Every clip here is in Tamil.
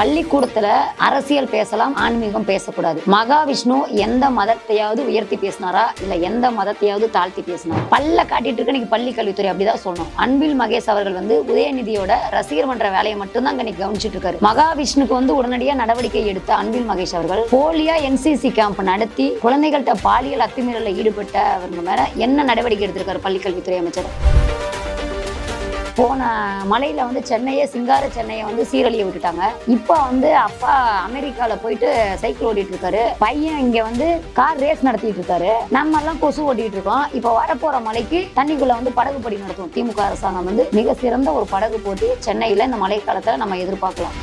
பள்ளிக்கூடத்துல அரசியல் பேசலாம் ஆன்மீகம் பேசக்கூடாது. மகாவிஷ்ணு எந்த மதத்தையாவது உயர்த்தி பேசினாரா? இல்ல எந்த மதத்தையாவது தாழ்த்தி பேசினாரா? பல்ல காட்டிட்டு இருக்க நீங்க பள்ளி கல்வித்துறை அப்படிதான் சொன்னோம் அன்பில் மகேஷ் அவர்கள் வந்து உதயநிதியோட ரசிகர் மன்ற வேலையை மட்டும்தான் அங்க கவனிச்சிட்டு இருக்காரு. மகாவிஷ்ணுக்கு வந்து உடனடியா நடவடிக்கை எடுத்த அன்பில் மகேஷ் அவர்கள் போலியா என்சிசி கேம்ப் நடத்தி குழந்தைகள்கிட்ட பாலியல் அத்துமீறலில் ஈடுபட்ட அவங்க மேல என்ன நடவடிக்கை எடுத்திருக்காரு பள்ளிக்கல்வித்துறை அமைச்சர்? போன மலையில வந்து சென்னையே சிங்கார சென்னையை வந்து சீரழிய விட்டுட்டாங்க. இப்போ வந்து அப்பா அமெரிக்கால போயிட்டு சைக்கிள் ஓட்டிட்டு இருக்காரு. பையன் இங்க வந்து கார் ரேஸ் நடத்திட்டு இருக்காரு. நம்ம எல்லாம் கொசு ஓட்டிட்டு இருக்கோம். இப்போ வரப்போற மலைக்கு தண்ணிக்குள்ள வந்து படகு படி நடத்தும். திமுக அரசாங்கம் வந்து மிக சிறந்த ஒரு படகு போட்டி சென்னையில இந்த மழை காலத்துல நம்ம எதிர்பார்க்கலாம்.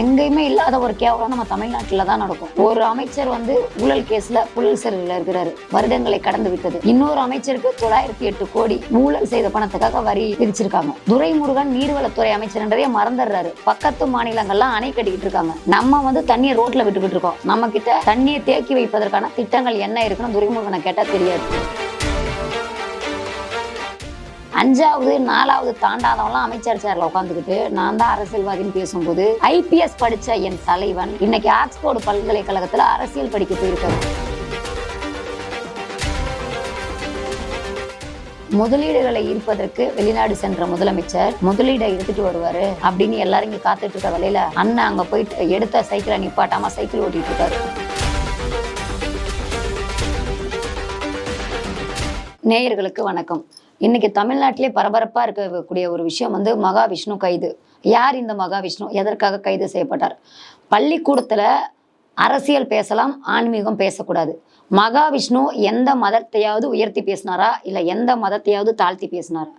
எங்கேயுமே இல்லாத ஒரு கேவலம் நம்ம தமிழ்நாட்டில் தான் நடக்கும். ஒரு அமைச்சர் வந்து ஊழல் கேஸ்ல புழல் சிறையில் இருக்கிறாரு. வருடங்களை கடந்து விட்டது. இன்னொரு அமைச்சருக்கு தொள்ளாயிரத்தி எட்டு கோடி ஊழல் செய்த பணத்துக்காக வரி விதிச்சிருக்காங்க. துரைமுருகன் நீர்வளத்துறை அமைச்சர்ன்றதே மறந்துடுறாரு. பக்கத்து மாநிலங்கள்லாம் அணை கட்டிக்கிட்டு இருக்காங்க. நம்ம வந்து தண்ணியை ரோட்ல விட்டுக்கிட்டு இருக்கோம். நம்ம கிட்ட தண்ணியை தேக்கி வைப்பதற்கான திட்டங்கள் என்ன இருக்குன்னு துரைமுருகனை கேட்டால் தெரியாது. அஞ்சாவது நாலாவது தாண்டாதவங்களாம் அமைச்சர் சேர்ல உட்காந்துக்கிட்டு நான் தான் அரசியல்வாதின்னு பேசும்போது ஐபிஎஸ் படிச்ச என் தலைவன் இன்னைக்கு ஆக்ஸ்போர்டு பல்கலைக்கழகத்துல அரசியல் படிக்க போயிருக்காரு. முதலீடுகளை ஈர்ப்பதற்கு வெளிநாடு சென்ற முதலமைச்சர் முதலீடை எடுத்துட்டு வருவாரு அப்படின்னு எல்லாரும் இங்க காத்துட்டு இருக்க வேலையில அண்ணன் அங்க போயிட்டு எடுத்த சைக்கிளை நிப்பாட்டாம சைக்கிள் ஓட்டிட்டு இருக்காரு. நேயர்களுக்கு வணக்கம். இன்னைக்கு தமிழ்நாட்டிலே பரபரப்பா இருக்கக்கூடிய ஒரு விஷயம் வந்து மகாவிஷ்ணு கைது. யார் இந்த மகாவிஷ்ணு? எதற்காக கைது செய்யப்பட்டார்? பள்ளிக்கூடத்துல அரசியல் பேசலாம் ஆன்மீகம் பேசக்கூடாது. மகாவிஷ்ணு எந்த மதத்தையாவது உயர்த்தி பேசினாரா? இல்லை எந்த மதத்தையாவது தாழ்த்தி பேசினாரா?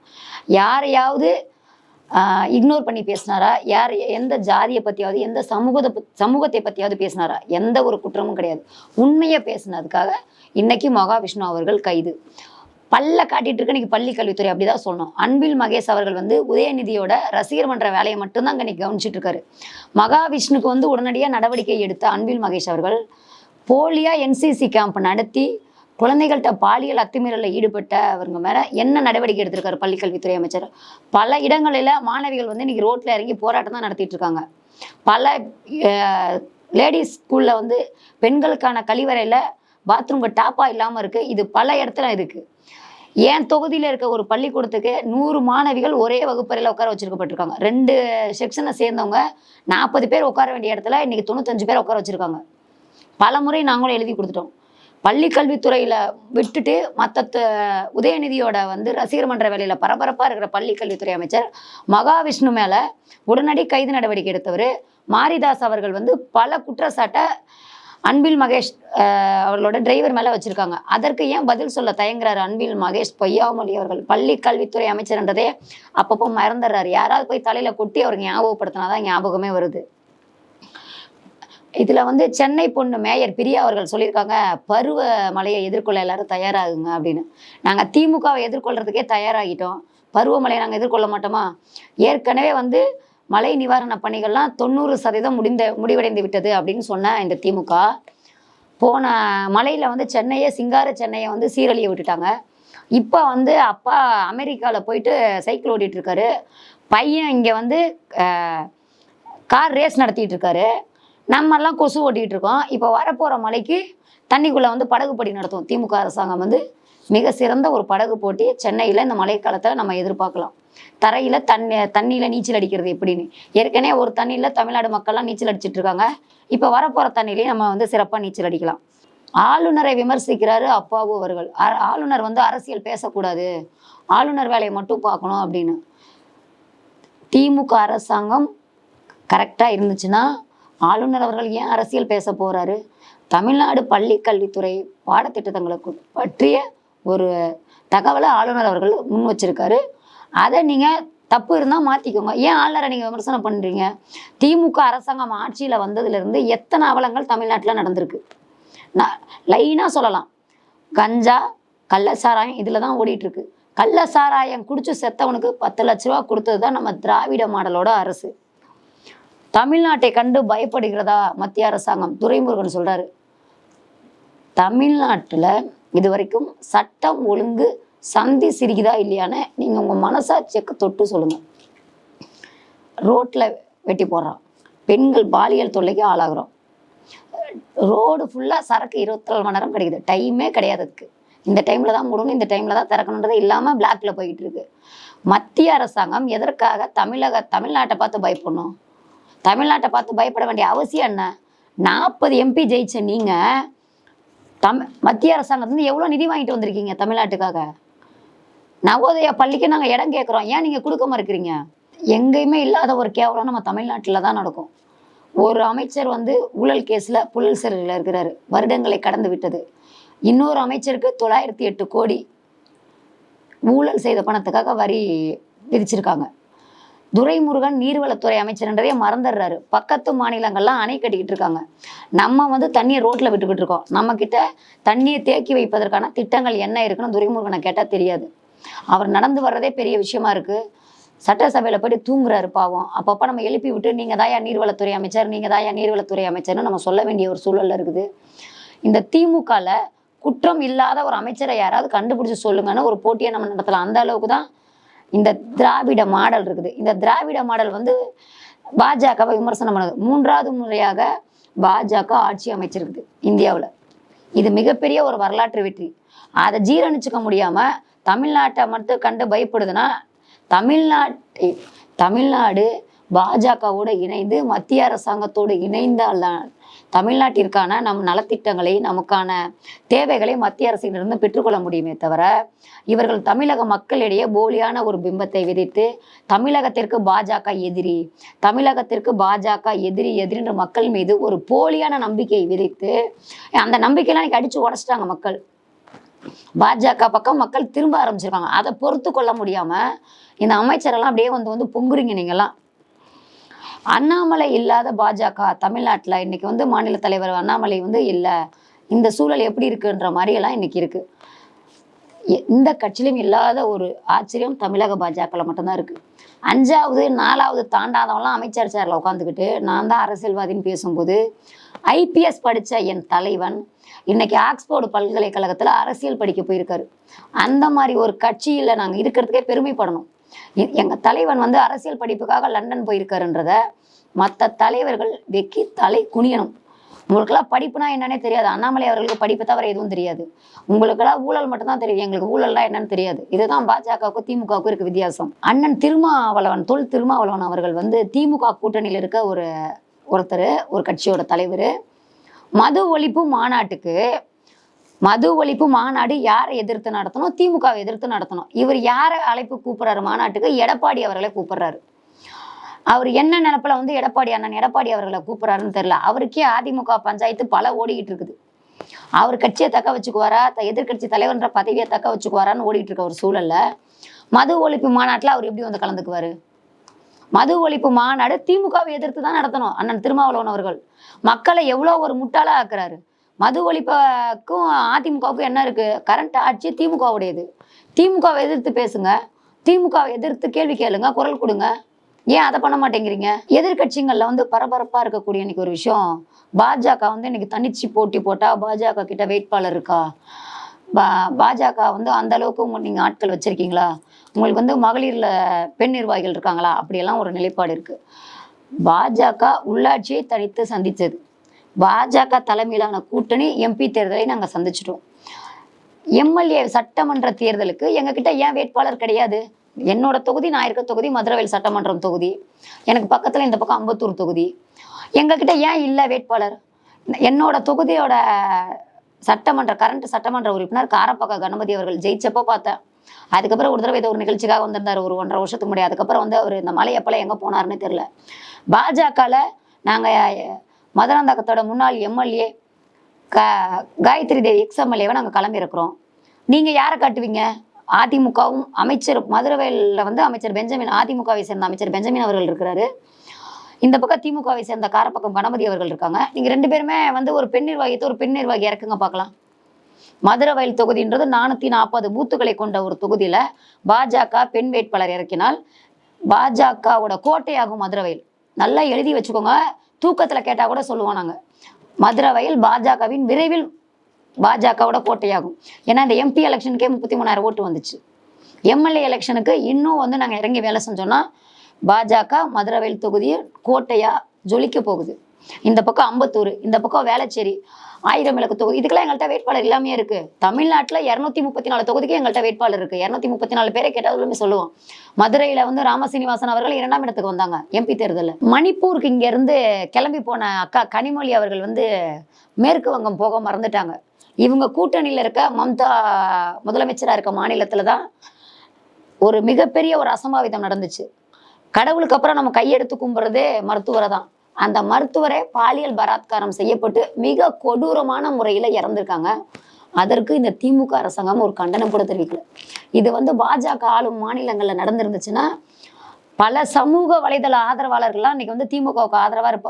யாரையாவது இக்னோர் பண்ணி பேசினாரா? யார் எந்த ஜாதியை பற்றியாவது எந்த சமூகத்தை சமூகத்தை பற்றியாவது பேசினாரா? எந்த ஒரு குற்றமும் கிடையாது. உண்மையை பேசினதுக்காக இன்னைக்கு மகாவிஷ்ணு அவர்கள் கைது. பல்ல காட்டிட்டு இருக்க இன்னைக்கு பள்ளி கல்வித்துறை அப்படிதான் சொல்லணும். அன்பில் மகேஷ் அவர்கள் வந்து உதயநிதியோட ரசிகர் மன்ற வேலையை மட்டும்தான் அங்க இன்னைக்கு கவனிச்சிட்டு இருக்காரு. மகாவிஷ்ணுக்கு வந்து உடனடியாக நடவடிக்கை எடுத்த அன்பில் மகேஷ் அவர்கள் போலியா என்சிசி கேம்ப் நடத்தி குழந்தைகள்கிட்ட பாலியல் அத்துமீறலில் ஈடுபட்ட அவங்க மேலே என்ன நடவடிக்கை எடுத்திருக்காரு பள்ளி கல்வித்துறை அமைச்சர்? பல இடங்களில் மாணவிகள் வந்து இன்னைக்கு ரோட்ல இறங்கி போராட்டம் தான் நடத்திட்டு இருக்காங்க. பல லேடிஸ் ஸ்கூலில் வந்து பெண்களுக்கான கழிவறையில் பாத்ரூம் டாப்பாக இல்லாமல் இருக்குது இது பல இடத்துல இருக்குது என் தொகுதியில் இருக்க ஒரு பள்ளிக்கூடத்துக்கு நூறு மாணவிகள் ஒரே வகுப்பறையில் உட்கார வச்சிருக்கப்பட்டிருக்காங்க. ரெண்டு செக்ஷனை சேர்ந்தவங்க நாற்பது பேர் உட்கார வேண்டிய இடத்துல இன்றைக்கி தொண்ணூத்தஞ்சு பேர் உட்கார வச்சுருக்காங்க. பல முறை நாங்களும் எழுதி கொடுத்துட்டோம். பள்ளி கல்வித்துறையில் விட்டுட்டு மற்ற உதயநிதியோட வந்து ரசிகர் மன்ற வேலையில் பரபரப்பாக இருக்கிற பள்ளி கல்வித்துறை அமைச்சர் மகாவிஷ்ணு மேலே உடனடி கைது நடவடிக்கை எடுத்தவர். மாரிதாஸ் அவர்கள் வந்து பல குற்றச்சாட்டை அன்பில் மகேஷ் அவர்களோட டிரைவர் மேலே வச்சிருக்காங்க. அதற்கு ஏன் பதில் சொல்ல தயங்குறாரு அன்பில் மகேஷ் பொய்யாமொழி அவர்கள்? பள்ளி கல்வித்துறை அமைச்சர்ன்றதே அப்பப்போ மறந்துடுறாரு. யாராவது போய் தலையில கொட்டி அவருக்கு ஞாபகப்படுத்தினாதான் ஞாபகமே வருது. இதுல வந்து சென்னை பொண்ணு மேயர் பிரியா அவர்கள் சொல்லியிருக்காங்க பருவ மலையை எதிர்கொள்ள எல்லாரும் தயாராகுங்க அப்படின்னு. நாங்க திமுகவை எதிர்கொள்றதுக்கே தயாராகிட்டோம். பருவமழையை நாங்கள் எதிர்கொள்ள மாட்டோமா? ஏற்கனவே வந்து மழை நிவாரண பணிகள்லாம் தொண்ணூறு சதவீதம் முடிந்த முடிவடைந்து விட்டது அப்படின்னு சொன்ன இந்த திமுக. போன மலையில் வந்து சென்னையை சிங்கார சென்னையை வந்து சீரழிய விட்டுட்டாங்க. இப்போ வந்து அப்பா அமெரிக்காவில் போயிட்டு சைக்கிள் ஓட்டிகிட்ருக்காரு பையன் இங்கே வந்து கார் ரேஸ் நடத்திட்டு இருக்காரு நம்மெல்லாம் கொசு ஓட்டிகிட்டு இருக்கோம் இப்போ வரப்போகிற மலைக்கு தண்ணிக்குள்ளே வந்து படகு படி நடத்தும் திமுக அரசாங்கம் வந்து மிக சிறந்த ஒரு படகு போட்டி சென்னையில் இந்த மழைக்காலத்தில் நம்ம எதிர்பார்க்கலாம். தரையில தண்ணி தண்ணியில நீச்சல் அடிக்கிறது எப்படின்னு? ஏற்கனவே ஒரு தண்ணியில தமிழ்நாடு மக்கள்லாம் நீச்சல் அடிச்சிட்டு இருக்காங்க. இப்போ வரப்போற தண்ணியிலேயே நம்ம வந்து சிறப்பா நீச்சல் அடிக்கலாம். ஆளுநரை விமர்சிக்கிறாரு அப்பாவு அவர்கள். ஆளுநர் வந்து அரசியல் பேசக்கூடாது. ஆளுநர் வேலையை மட்டும் பார்க்கணும் அப்படின்னு. திமுக அரசாங்கம் கரெக்டாக இருந்துச்சுன்னா ஆளுநர் அவர்கள் ஏன் அரசியல் பேச போறாரு? தமிழ்நாடு பள்ளி கல்வித்துறை பாடத்திட்டங்களுக்கு பற்றிய ஒரு தகவலை ஆளுநர் அவர்கள் முன் வச்சிருக்காரு. அதை நீங்கள் தப்பு இருந்தால் மாற்றிக்கோங்க ஏன் ஆளுநரை நீங்கள் விமர்சனம் பண்ணுறீங்க திமுக அரசாங்கம் ஆட்சியில் வந்ததுலேருந்து எத்தனை அவலங்கள் தமிழ்நாட்டில் நடந்திருக்கு? நான் லைனாக சொல்லலாம். கஞ்சா கள்ள சாராயம் இதில் தான் ஓடிட்டுருக்கு. கள்ள சாராயம் குடிச்சு செத்தவனுக்கு பத்து லட்ச ரூபா கொடுத்தது தான் நம்ம திராவிட மாடலோட அரசு. தமிழ்நாட்டை கண்டு பயப்படுகிறதா மத்திய அரசாங்கம்? துரைமுருகன் சொல்கிறாரு தமிழ்நாட்டில் இது வரைக்கும் சட்டம் ஒழுங்கு சந்தி சிரிக்குதா இல்லையான்னு நீங்கள் உங்கள் மனசாட்சியக்கு தொட்டு சொல்லுங்கள் ரோட்டில் வெட்டி போடுறான். பெண்கள் பாலியல் தொல்லைக்கு ஆளாகிறோம். ரோடு ஃபுல்லாக சரக்கு இருபத்தி நாலு மணி நேரம் கிடைக்குது. டைமே கிடையாது அதுக்கு. இந்த டைமில் தான் மூடணும் இந்த டைமில் தான் திறக்கணுன்றது இல்லாமல் பிளாக்ல போய்கிட்டு இருக்கு. மத்திய அரசாங்கம் எதற்காக தமிழக தமிழ்நாட்டை பார்த்து பயப்படணும்? தமிழ்நாட்டை பார்த்து பயப்பட வேண்டிய அவசியம் என்ன? நாற்பது எம்பி ஜெயிச்ச நீங்கள் தம் மத்திய அரசாங்கத்துலேருந்து எவ்வளோ நிதி வாங்கிட்டு வந்திருக்கீங்க தமிழ்நாட்டுக்காக? நவோதயா பள்ளிக்கு நாங்கள் இடம் கேட்குறோம் ஏன் நீங்கள் கொடுக்காம இருக்கிறீங்க? எங்கேயுமே இல்லாத ஒரு கேவலம் நம்ம தமிழ்நாட்டில் தான் நடக்கும். ஒரு அமைச்சர் வந்து ஊழல் கேஸில் புழல் சிறையில் இருக்கிறாரு. வருடங்களை கடந்து விட்டது. இன்னொரு அமைச்சருக்கு தொள்ளாயிரத்தி எட்டு கோடி ஊழல் செய்த பணத்துக்காக வரி விதிச்சிருக்காங்க. துரைமுருகன் நீர்வளத்துறை அமைச்சர்ன்றதே மறந்துடுறாரு. பக்கத்து மாநிலங்கள்லாம் அணை கட்டிக்கிட்டு இருக்காங்க. நம்ம வந்து தண்ணியை ரோட்டில் விட்டுக்கிட்டு இருக்கோம். நம்மக்கிட்ட தண்ணியை தேக்கி வைப்பதற்கான திட்டங்கள் என்ன இருக்குன்னு துரைமுருகனை கேட்டால் தெரியாது. அவர் நடந்து வர்றதே பெரிய விஷயமா இருக்கு. சட்டசபையில் போயிட்டு தூங்குறாரு பாவம். அப்பப்போ நம்ம எழுப்பி விட்டு நீங்கள் தாயா நீர்வளத்துறை அமைச்சர் நீங்கள் தாயா நீர்வளத்துறை அமைச்சர்னு நம்ம சொல்ல வேண்டிய ஒரு சூழல்ல இருக்குது. இந்த திமுகல குற்றம் இல்லாத ஒரு அமைச்சரை யாராவது கண்டுபிடிச்சு சொல்லுங்கன்னு ஒரு போட்டியை நம்ம நடத்தலாம். அந்த அளவுக்கு தான் இந்த திராவிட மாடல் இருக்குது. இந்த திராவிட மாடல் வந்து பாஜகவை விமர்சனம் பண்ணுது. மூன்றாவது முறையாக பாஜக ஆட்சி அமைச்சிருக்குது இந்தியாவில். இது மிகப்பெரிய ஒரு வரலாற்று வெற்றி. அதை ஜீரணிச்சுக்க முடியாம தமிழ்நாட்டை மட்டும் கண்டு பயப்படுதுன்னா தமிழ்நாட்டை தமிழ்நாடு பாஜகவோடு இணைந்து மத்திய அரசாங்கத்தோடு இணைந்தால்தான் தமிழ்நாட்டிற்கான நம் நலத்திட்டங்களை நமக்கான தேவைகளை மத்திய அரசிடமிருந்து பெற்றுக்கொள்ள முடியுமே தவிர இவர்கள் தமிழக மக்களிடையே போலியான ஒரு பிம்பத்தை விதித்து தமிழகத்திற்கு பாஜக எதிரி தமிழகத்திற்கு பாஜக எதிரி எதிரின்ற மக்கள் மீது ஒரு போலியான நம்பிக்கையை விதித்து அந்த நம்பிக்கையெல்லாம் இன்னைக்கு அடிச்சு உடச்சிட்டாங்க மக்கள். பாஜக பக்கம் மக்கள் திரும்ப ஆரம்பிச்சிருக்காங்க. அதை பொறுத்து கொள்ள முடியாம இந்த அமைச்சரெல்லாம் அப்படியே வந்து வந்து பொங்குறீங்க நீங்கெல்லாம். அண்ணாமலை இல்லாத பாஜக தமிழ்நாட்டில் இன்னைக்கு வந்து மாநில தலைவர் அண்ணாமலை வந்து இல்லை இந்த சூழல் எப்படி இருக்குன்ற மாதிரியெல்லாம் இன்னைக்கு இருக்கு. எந்த கட்சியிலும் இல்லாத ஒரு ஆச்சரியம் தமிழக பாஜகவில் மட்டும்தான் இருக்குது அஞ்சாவது நாலாவது தாண்டாதவெல்லாம் அமைச்சர் சேரில் உட்காந்துக்கிட்டு நான் தான் அரசியல்வாதின்னு பேசும்போது ஐபிஎஸ் படித்த என் தலைவன் இன்னைக்கு ஆக்ஸ்போர்டு பல்கலைக்கழகத்தில் அரசியல் படிக்க போயிருக்காரு. அந்த மாதிரி ஒரு கட்சியில் நாங்கள் இருக்கிறதுக்கே பெருமைப்படணும். எங்கள் தலைவன் வந்து அரசியல் படிப்புக்காக லண்டன் போயிருக்காருன்றத மற்ற தலைவர்கள் வெக்கி தலை குனியணும். உங்களுக்கெல்லாம் படிப்புனா என்னன்னே தெரியாது. அண்ணாமலை அவர்களுக்கு படிப்பு தவிர எதுவும் தெரியாது. உங்களுக்கெல்லாம் ஊழல் மட்டும்தான் தெரியும். எங்களுக்கு ஊழல்லாம் என்னன்னு தெரியாது. இதுதான் பாஜகவுக்கும் திமுகவுக்கும் இருக்க வித்தியாசம். அண்ணன் திருமாவளவன் தொல் திருமாவளவன் அவர்கள் வந்து திமுக கூட்டணியில் இருக்க ஒரு ஒருத்தர் ஒரு கட்சியோட தலைவர். மது ஒழிப்பு மாநாட்டுக்கு மது ஒழிப்பு மாநாடு யாரை எதிர்த்து நடத்தணும்? திமுகவை எதிர்த்து நடத்தணும். இவர் யாரை அழைப்பு கூப்பிடுறாரு மாநாட்டுக்கு? எடப்பாடி அவர்களை கூப்பிடுறாரு. அவர் என்ன நினப்பில் வந்து எடப்பாடி அண்ணன் எடப்பாடி அவர்களை கூப்பிட்றாருன்னு தெரியல. அவருக்கே அதிமுக பஞ்சாயத்து பல ஓடிக்கிட்டு இருக்குது. அவர் கட்சியை தக்க வச்சுக்குவாரா? த- எதிர்க்கட்சி தலைவர்ன்ற பதவியை தக்க வச்சுக்குவாரான்னு ஓடிட்டு இருக்க ஒரு சூழல்ல மது ஒழிப்பு மாநாட்டில் அவர் எப்படி வந்து கலந்துக்குவாரு? மது ஒழிப்பு மாநாடு திமுகவை எதிர்த்து தான் நடத்தணும். அண்ணன் திருமாவளவன் அவர்கள். மக்களை எவ்வளோ ஒரு முட்டாளாக ஆக்குறாரு. மது ஒழிப்புக்கும் அதிமுகவுக்கும் என்ன இருக்குது கரண்ட் ஆட்சி திமுகவுடையது. திமுகவை எதிர்த்து பேசுங்க. திமுகவை எதிர்த்து கேள்வி கேளுங்க குரல் கொடுங்க. ஏன் அதை பண்ண மாட்டேங்கிறீங்க? எதிர்க்கட்சிகள்ல வந்து பரபரப்பா இருக்கக்கூடிய இன்னைக்கு ஒரு விஷயம். பாஜக வந்து இன்னைக்கு தனிச்சு போட்டி போட்டா பாஜக கிட்ட வேட்பாளர் இருக்கா? பா பாஜக வந்து அந்த அளவுக்கு உங்க நீங்க ஆட்கள் வச்சிருக்கீங்களா? உங்களுக்கு வந்து மகளிர்ல பெண் நிர்வாகிகள் இருக்காங்களா? அப்படியெல்லாம் ஒரு நிலைப்பாடு இருக்கு. பாஜக உள்ளாட்சியை தனித்து சந்தித்தது. பாஜக தலைமையிலான கூட்டணி எம்பி தேர்தலை நாங்கள் சந்திச்சிட்டோம். எம்எல்ஏ சட்டமன்ற தேர்தலுக்கு எங்ககிட்ட ஏன் வேட்பாளர் கிடையாது? என்னோட தொகுதி நான் இருக்க தொகுதி மதுரவேல் சட்டமன்றம் தொகுதி. எனக்கு பக்கத்தில் இந்த பக்கம் அம்பத்தூர் தொகுதி. எங்ககிட்ட ஏன் இல்லை வேட்பாளர்? என்னோட தொகுதியோட சட்டமன்ற கரண்ட் சட்டமன்ற உறுப்பினர் காரப்பாக்க கணபதி அவர்கள் ஜெயிச்சப்போ பார்த்தேன். அதுக்கப்புறம் ஒரு தடவை ஏதோ ஒரு நிகழ்ச்சிக்காக வந்திருந்தார் ஒரு ஒன்றரை வருஷத்துக்கு முன்னாடி. அதுக்கப்புறம் வந்து அவர் இந்த மலையப்பெல்லாம் எங்கே போனாருன்னு தெரில பாஜகவில் நாங்கள் மதுராந்தகத்தோட முன்னாள் எம்எல்ஏ க காயத்ரி தேவி எக்ஸ் எம்எல்ஏவை நாங்கள் கிளம்பியிருக்கிறோம். நீங்கள் யாரை காட்டுவீங்க? அதிமுகவும் அமைச்சர் மதுரவேலில் வந்து அமைச்சர் பெஞ்சமின் அதிமுகவை சேர்ந்த அமைச்சர் பெஞ்சமின் அவர்கள் இருக்கிறாரு. இந்த பக்கம் திமுகவை சேர்ந்த காரப்பக்கம் கணபதி அவர்கள் இருக்காங்க. நீங்கள் ரெண்டு பேருமே வந்து ஒரு பெண் நிர்வாகியத்தை ஒரு பெண் நிர்வாகி இறக்குங்க பார்க்கலாம். மதுரவயல் தொகுதின்றது நானூற்றி நாற்பது பூத்துக்களை கொண்ட ஒரு தொகுதியில் பாஜக பெண் வேட்பாளர் இறக்கினால் பாஜகவோட கோட்டையாகும் மதுரவயல் நல்லா எழுதி வச்சுக்கோங்க. தூக்கத்தில் கேட்டால் கூட சொல்லுவோம் நாங்கள் மதுரவயல் பாஜகவின் விரைவில் பாஜகவோட கோட்டையாகும் ஏன்னா இந்த எம்பி எலெக்ஷனுக்கே முப்பத்தி மூணாயிரம் ஓட்டு வந்துச்சு. எம்எல்ஏ எலெக்ஷனுக்கு இன்னும் வந்து நாங்கள் இறங்கி வேலை செஞ்சோன்னா பாஜக மதுரவேல் தொகுதி கோட்டையாக ஜொலிக்க போகுது. இந்த பக்கம் அம்பத்தூர் இந்த பக்கம் வேளச்சேரி ஆயிரம் விளக்கு தொகுதி இதுக்கெல்லாம் எங்கள்கிட்ட வேட்பாளர் எல்லாமே இருக்கு. தமிழ்நாட்டில் இரநூத்தி முப்பத்தி நாலு தொகுதிக்கு எங்கள்கிட்ட வேட்பாளர் இருக்கு. இரநூத்தி முப்பத்தி நாலு பேரை கேட்டாலுமே சொல்லுவோம். மதுரையில வந்து ராமசீனிவாசன் அவர்கள் இரண்டாம் இடத்துக்கு வந்தாங்க எம்பி தேர்தலில். மணிப்பூருக்கு இங்கேருந்து கிளம்பி போன அக்கா கனிமொழி அவர்கள் வந்து மேற்கு வங்கம் போக மறந்துட்டாங்க. இவங்க கூட்டணியில் இருக்க மம்தா முதலமைச்சராக இருக்க மாநிலத்தில் தான் ஒரு மிகப்பெரிய ஒரு அசம்பாவிதம் நடந்துச்சு. கடவுளுக்கு அப்புறம் நம்ம கையெடுத்து கும்பிட்றதே மருத்துவரை தான் அந்த மருத்துவரை பாலியல் பலாத்காரம் செய்யப்பட்டு மிக கொடூரமான முறையில் இறந்துருக்காங்க. அதற்கு இந்த திமுக அரசாங்கம் ஒரு கண்டனம் கூட தெரிவிக்கல. இது வந்து பாஜக ஆளும் மாநிலங்களில் நடந்திருந்துச்சுன்னா பல சமூக வலைதள ஆதரவாளர்கள்லாம் இன்னைக்கு வந்து திமுகவுக்கு ஆதரவாக இருப்ப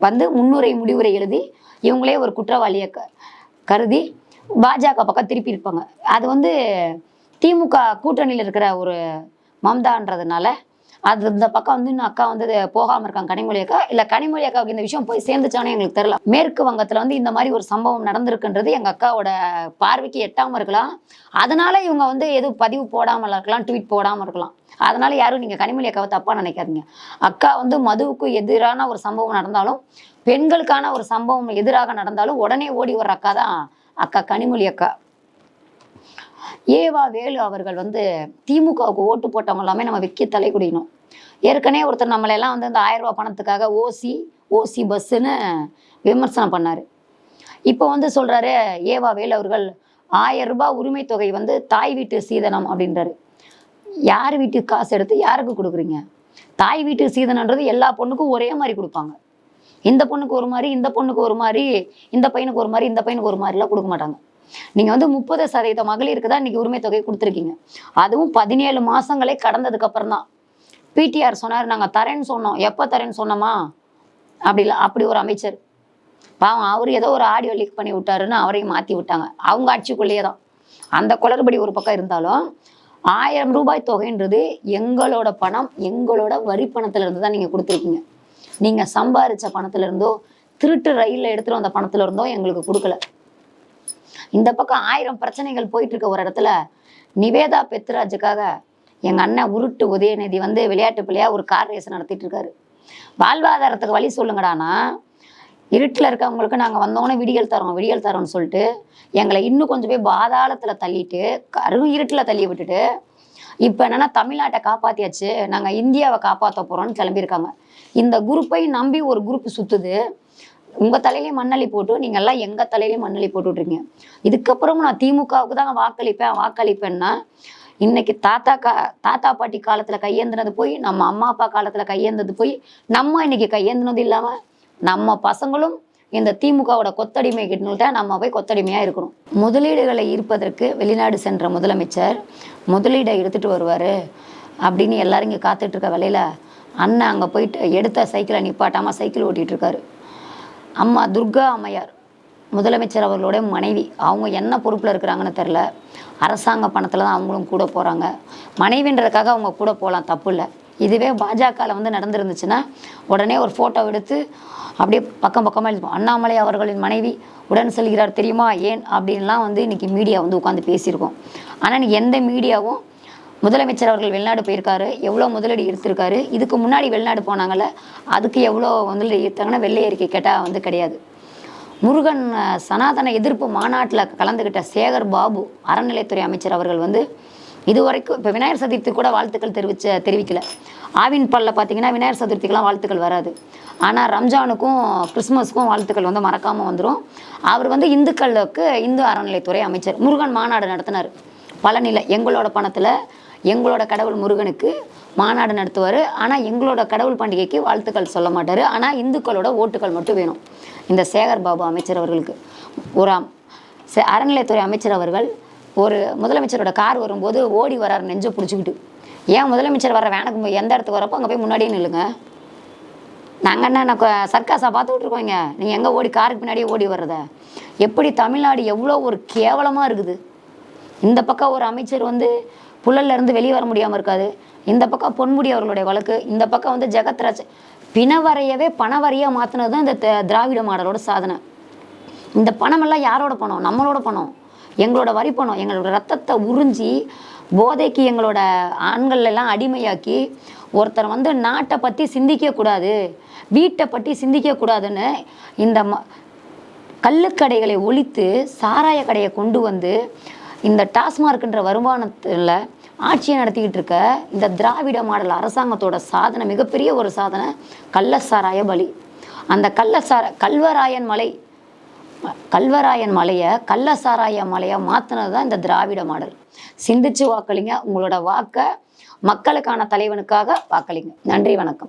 வந்து முன்னுரை முடிவுரை எழுதி இவங்களே ஒரு குற்றவாளியை கருதி பாஜக பக்கம் திருப்பி இருப்பாங்க. அது வந்து திமுக கூட்டணியில் இருக்கிற ஒரு மம்தான்றதுனால அது இந்த பக்கம் வந்து இன்னும் அக்கா வந்து போகாமல் இருக்காங்க. கனிமொழி அக்கா. இல்லை கனிமொழி அக்காவுக்கு இந்த விஷயம் போய் சேர்ந்துச்சானே எங்களுக்கு தெரியல. மேற்கு வங்கத்தில் வந்து இந்த மாதிரி ஒரு சம்பவம் நடந்திருக்குன்றது எங்கள் அக்காவோட பார்வைக்கு எட்டாமல் இருக்கலாம். அதனால இவங்க வந்து எதுவும் பதிவு போடாமல் இருக்கலாம் ட்வீட் போடாமல் இருக்கலாம். அதனால யாரும் நீங்கள் கனிமொழி அக்காவை தப்பாக நினைக்காதீங்க. அக்கா வந்து மதுவுக்கு எதிரான ஒரு சம்பவம் நடந்தாலும் பெண்களுக்கான ஒரு சம்பவம் எதிராக நடந்தாலும் உடனே ஓடி வர்ற அக்கா தான் அக்கா கனிமொழி அக்கா. ஏவா வேலு அவர்கள் வந்து திமுகவுக்கு ஓட்டு போட்டவங்க எல்லாமே நம்ம வெக்கி தலை குடிக்கணும். ஏற்கனவே ஒருத்தர் நம்மளெல்லாம் வந்து இந்த ஆயிரம் ரூபா பணத்துக்காக ஓசி ஓசி பஸ்ஸுன்னு விமர்சனம் பண்ணார். இப்போ வந்து சொல்கிறாரு ஏவா வேலு அவர்கள் ஆயிரம் ரூபாய் உரிமை தொகை வந்து தாய் வீட்டு சீதனம் அப்படின்றாரு. யார் வீட்டுக்கு காசு எடுத்து யாருக்கு கொடுக்குறீங்க? தாய் வீட்டு சீதனன்றது எல்லா பொண்ணுக்கும் ஒரே மாதிரி கொடுப்பாங்க. இந்த பொண்ணுக்கு ஒரு மாதிரி இந்த பொண்ணுக்கு ஒரு மாதிரி இந்த பையனுக்கு ஒரு மாதிரி இந்த பையனுக்கு ஒரு மாதிரிலாம் கொடுக்க மாட்டாங்க. நீங்கள் வந்து முப்பது சதவீத மகளிருக்கு தான் இன்னைக்கு உரிமை தொகை கொடுத்துருக்கீங்க. அதுவும் பதினேழு மாதங்களே கடந்ததுக்கு அப்புறம் தான். பிடிஆர் சொன்னார் நாங்கள் தரேன்னு சொன்னோம். எப்போ தரேன்னு சொன்னோமா? அப்படி இல்லை அப்படி ஒரு அமைச்சர். பாவம் அவர் ஏதோ ஒரு ஆடியோ லீக் பண்ணி விட்டாருன்னு அவரையும் மாற்றி விட்டாங்க. அவங்க ஆட்சிக்குள்ளேயே தான். அந்த குளறுபடி ஒரு பக்கம் இருந்தாலும் ஆயிரம் ரூபாய் தொகைன்றது எங்களோட பணம் எங்களோட வரி பணத்துல இருந்து தான் நீங்கள் கொடுத்துருக்கீங்க. நீங்கள் சம்பாரிச்ச பணத்துல இருந்தோ திருட்டு ரயிலில் எடுத்துகிட்டு வந்த பணத்துல இருந்தோ எங்களுக்கு கொடுக்கல. இந்த பக்கம் ஆயிரம் பிரச்சனைகள் போயிட்டு இருக்க ஒரு இடத்துல நிவேதா பெத்ராஜுக்காக எங்க அண்ணன் உருட்டு உதயநிதி வந்து விளையாட்டு பிள்ளையா ஒரு கார் ரேஸ் நடத்திட்டு இருக்காரு. வாழ்வாதாரத்துக்கு வழி சொல்லுங்கடானா இருட்டில் இருக்கவங்களுக்கு நாங்கள் வந்தோன்னே விடியல் தரோம் விடியல் தரோம்னு சொல்லிட்டு எங்களை இன்னும் கொஞ்சம் போய் பாதாளத்தில் தள்ளிட்டு கரு இருட்டில் தள்ளி விட்டுட்டு இப்போ என்னென்னா தமிழ்நாட்டை காப்பாற்றியாச்சு நாங்கள் இந்தியாவை காப்பாற்ற போகிறோம்னு கிளம்பியிருக்காங்க. இந்த குரூப்பை நம்பி ஒரு குரூப் சுற்றுது உங்கள் தலையிலையும் மண்ணள்ளி போட்டு நீங்கள் எல்லாம் எங்கள் தலையிலையும் மண்ணள்ளி போட்டுட்ருங்க இதுக்கப்புறமும் நான் திமுகவுக்கு தான் வாக்களிப்பேன் வாக்களிப்பேன்னா இன்னைக்கு தாத்தா கா தாத்தா பாட்டி காலத்தில் கையேந்தினது போய் நம்ம அம்மா அப்பா காலத்தில் கையேந்தது போய் நம்ம இன்னைக்கு கையேந்தினது இல்லாமல் நம்ம பசங்களும் இந்த திமுகவோட கொத்தடிமை கிட்ட நம்ம போய் கொத்தடிமையாக இருக்கணும். முதலீடுகளை ஈர்ப்பதற்கு வெளிநாடு சென்ற முதலமைச்சர் முதலீடை எடுத்துட்டு வருவார் அப்படின்னு எல்லாரும் இங்கே காத்துட்டு இருக்க வேலையில் அண்ணன் அங்கே போயிட்டு எடுத்த சைக்கிளை நிப்பாட்டாமல் சைக்கிள் ஓட்டிகிட்டு இருக்காரு. அம்மா துர்கா அம்மையார் முதலமைச்சர் அவர்களுடைய மனைவி. அவங்க என்ன பொறுப்பில் இருக்கிறாங்கன்னு தெரில அரசாங்க பணத்தில் தான் அவங்களும் கூட போகிறாங்க மனைவின்றதுக்காக அவங்க கூட போகலாம் தப்பு இல்லை. இதுவே பாஜகவில் வந்து நடந்திருந்துச்சுன்னா உடனே ஒரு ஃபோட்டோ எடுத்து அப்படியே பக்கம் பக்கமாக எழுதுவோம் அண்ணாமலை அவர்களின் மனைவி உடன் செல்கிறார் தெரியுமா? ஏன்? அப்படின்லாம் வந்து இன்றைக்கி மீடியா வந்து உட்காந்து பேசியிருக்கோம். ஆனால் இன்னைக்கு எந்த மீடியாவும் முதலமைச்சர் அவர்கள் வெளிநாடு போயிருக்காரு எவ்வளோ முதலீடு எடுத்திருக்காரு இதுக்கு முன்னாடி வெளிநாடு போனாங்கல்ல அதுக்கு எவ்வளோ முதலீடு எடுத்தாங்கன்னா வெள்ளை அறிக்கை கேட்டால் வந்து கிடையாது. முருகன் சனாதன எதிர்ப்பு மாநாட்டில் கலந்துக்கிட்ட சேகர் பாபு அறநிலைத்துறை அமைச்சர் அவர்கள் வந்து இதுவரைக்கும் இப்போ விநாயகர் சதுர்த்தி கூட வாழ்த்துக்கள் தெரிவிச்ச தெரிவிக்கல. ஆவின் பல்ல பார்த்தீங்கன்னா விநாயகர் சதுர்த்திக்கெலாம் வாழ்த்துக்கள் வராது. ஆனால் ரம்ஜானுக்கும் கிறிஸ்மஸுக்கும் வாழ்த்துக்கள் வந்து மறக்காமல் வந்துடும் அவர் வந்து இந்துக்களுக்கு இந்து அறநிலைத்துறை அமைச்சர் முருகன் மாநாடு நடத்தினார். பழனியில் எங்களோட பணத்தில் எங்களோட கடவுள் முருகனுக்கு மாநாடு நடத்துவார். ஆனால் எங்களோட கடவுள் பண்டிகைக்கு வாழ்த்துக்கள் சொல்ல மாட்டார். ஆனால் இந்துக்களோட ஓட்டுகள் மட்டும் வேணும். இந்த சேகர் பாபு அமைச்சர் அவர்களுக்கு. ஒரு அறநிலையத்துறை அறநிலைத்துறை அமைச்சர் அவர்கள் ஒரு முதலமைச்சரோட கார் வரும்போது ஓடி வரார் நெஞ்சை பிடிச்சிக்கிட்டு. ஏன் முதலமைச்சர் வர வேனுக்கு எந்த இடத்துக்கு வரப்போ அங்கே போய் முன்னாடியே நில்லுங்க. நாங்கள் என்ன நான் கொ- பார்த்து விட்ருக்கோங்க நீங்கள் எங்கே ஓடி காருக்கு பின்னாடியே ஓடி வர்றத? எப்படி தமிழ்நாடு எவ்வளோ ஒரு கேவலமாக இருக்குது? இந்த பக்கம் ஒரு அமைச்சர் வந்து புழல்லேருந்து வெளியே வர முடியாமல் இருக்காது. இந்த பக்கம் பொன்முடி அவர்களுடைய வழக்கு இந்த பக்கம் வந்து ஜெகத்ராஜ். பிணவரையவே பணவரையாக மாற்றினது தான் இந்த த- திராவிட மாடலோட சாதனை. இந்த பணமெல்லாம் யாரோட பணம்? நம்மளோட பணம். எங்களோட வரி பணம். எங்களோட ரத்தத்தை உறிஞ்சி போதைக்கு எங்களோட ஆண்கள் எல்லாம் அடிமையாக்கி ஒருத்தர் வந்து நாட்டை பற்றி சிந்திக்கக்கூடாது வீட்டை பற்றி சிந்திக்கக்கூடாதுன்னு இந்த ம கள்ளுக்கடைகளை ஒழித்து சாராய கடையை கொண்டு வந்து இந்த டாஸ்மார்க்ன்ற வருமானத்தில் ஆட்சியை நடத்திக்கிட்டு இருக்க இந்த திராவிட மாடல் அரசாங்கத்தோட சாதனை மிகப்பெரிய ஒரு சாதனை கள்ள சாராய பலி. அந்த கள்ளசார கல்வராயன் மலை கல்வராயன் மலையை கள்ள சாராய மலையாக மாற்றினது தான் இந்த திராவிட மாடல். சிந்திச்சு வாக்களிங்க. உங்களோட வாக்கை மக்களுக்கான தலைவனுக்காக வாக்களிங்க. நன்றி வணக்கம்.